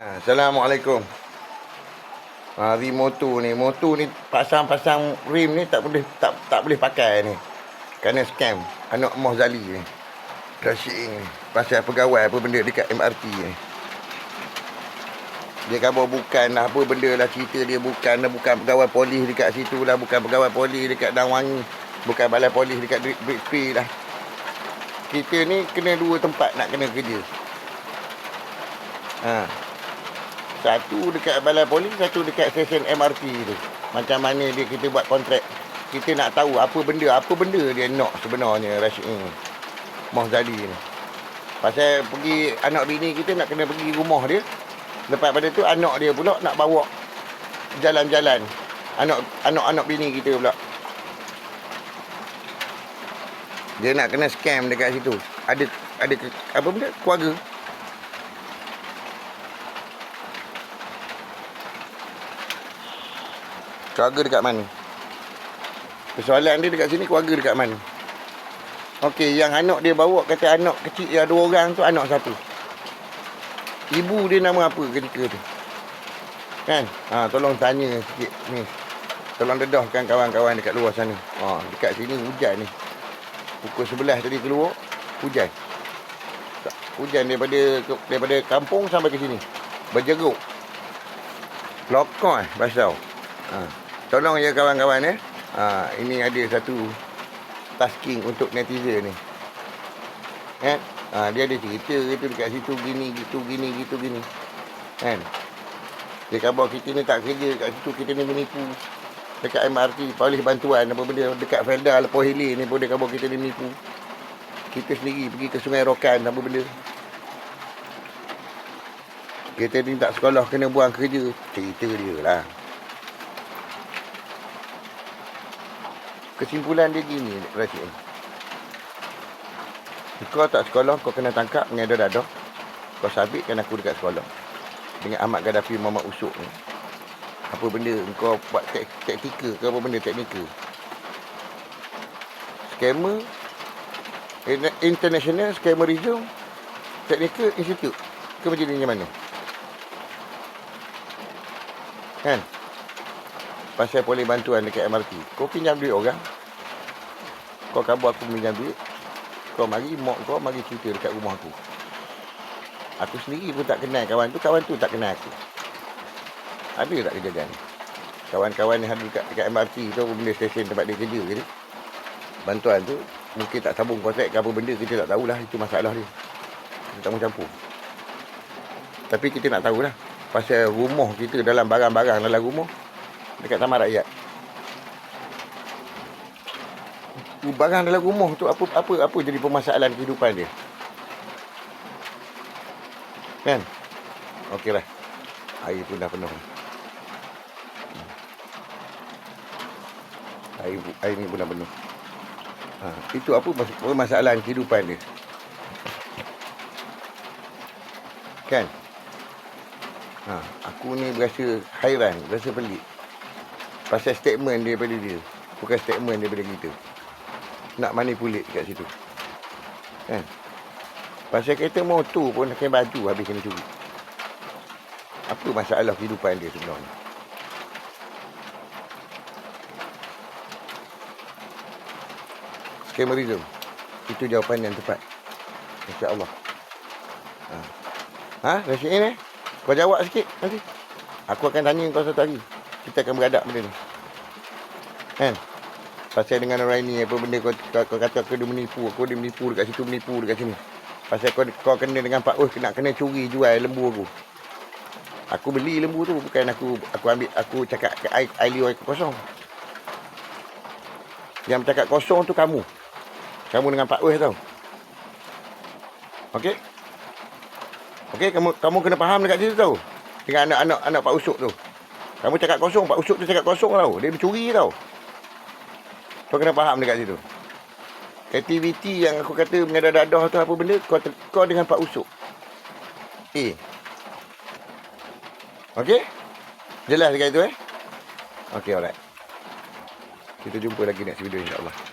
Assalamualaikum. Hari motor ni, motor ni pasang-pasang rim ni tak boleh tak tak boleh pakai ni. Kerana scam anak Moh Zali ni. Ni. Pasal pegawai apa benda dekat MRT ni. Dia kata bukan lah apa benda lah cerita dia bukan lah bukan pegawai polis dekat situ lah bukan pegawai polis dekat Dangwangi bukan balai polis dekat Bridge lah. Kita ni kena dua tempat nak kena kerja. Ha, satu dekat balai polis, satu dekat stesen MRT tu. Macam mana dia kita buat kontrak. Kita nak tahu apa benda, apa benda dia nak sebenarnya Rashid ni. Moh Zali ni. Pasal pergi anak bini kita nak kena pergi rumah dia. Lepas pada tu anak dia pula nak bawa jalan-jalan. Anak anak-anak bini kita pula. Dia nak kena scam dekat situ. Ada ada apa benda? Keluarga. Keluarga dekat mana? Persoalan dia dekat sini keluarga dekat mana? Okey, yang anak dia bawa kata anak kecil yang dua orang tu anak satu. Ibu dia nama apa ketika tu? Kan? Ha, tolong tanya sikit ni. Tolong dedahkan kawan-kawan dekat luar sana. Ha, dekat sini hujan ni. Pukul 11 tadi keluar, hujan. Hujan daripada daripada kampung sampai ke sini. Berjeruk. Lokok eh, basau. Ha. Tolong ya kawan-kawan eh. Ha, ini ada satu tasking untuk netizen ni. Kan? Ha, dia ada cerita gitu dekat situ gini, gitu, gini, gitu, gini. Kan? Dia khabar kita ni tak kerja kat situ, kita ni menipu. Dekat MRT, polis bantuan apa benda. Dekat Felda, Lepoh Hili ni pun dia khabar kita ni menipu. Kita sendiri pergi ke Sungai Rokan, apa benda. Kita ni tak sekolah, kena buang kerja. Cerita dia lah. Kesimpulan dia gini Rashid. Kau tak sekolah kau kena tangkap dengan dadah kau sabitkan aku dekat sekolah. Dengan Ahmad Gaddafi Muhammad Usuk ni. Apa benda kau buat tek taktikal ke apa benda teknikal? Scammer international scammerism technical institute. Ke macam ni mana? Kan pasal boleh bantuan dekat MRT. Kau pinjam duit orang. Kau kabur aku pinjam duit. Kau mari, mak kau mari cerita dekat rumah aku. Aku sendiri pun tak kenal kawan tu. Kawan tu tak kenal aku. Ada tak kejadian ni? Kawan-kawan yang ada dekat, dekat MRT tu benda stesen tempat dia kerja jadi. Bantuan tu mungkin tak sambung kontrak ke apa benda kita tak tahulah itu masalah dia. Kita tak campur. Tapi kita nak tahulah pasal rumah kita dalam barang-barang dalam rumah dekat taman rakyat. Barang dalam rumah tu apa apa apa jadi permasalahan kehidupan dia. Kan? Okeylah. Air pun dah penuh. Air, air ni pun dah penuh. Ha, itu apa permasalahan kehidupan dia. Kan? Ha, aku ni berasa hairan, berasa pelik. Pasal statement daripada dia. Bukan statement daripada kita. Nak manipulate kat situ. Kan? Pasal kereta motor pun pakai baju habis kena curi Apa masalah kehidupan dia sebenarnya? Scammerism Itu jawapan yang tepat. InsyaAllah. Ha, ha? Rashid ni Kau jawab sikit nanti. Aku akan tanya kau satu hari kita akan beradab benda ni. Kan? Pasal dengan orang ini apa benda kau, kau, kau kata aku dia menipu, aku dia menipu dekat situ, menipu dekat sini. Pasal kau, kau kena dengan Pak Us nak kena curi jual lembu aku. Aku beli lembu tu bukan aku aku ambil aku cakap ke air, air liur kosong. Yang cakap kosong tu kamu. Kamu dengan Pak Us tau. Okey? Okey, kamu kamu kena faham dekat situ tau. Dengan anak-anak anak Pak Usuk tu. Kamu cakap kosong, Pak Usuk tu cakap kosong tau. Dia mencuri tau. Kau kena faham dekat situ. Aktiviti yang aku kata mengadah-dadah tu apa benda, kau, kau dengan Pak Usuk. Eh. Okey? Jelas dekat itu eh? Okey, alright. Kita jumpa lagi next video insyaAllah.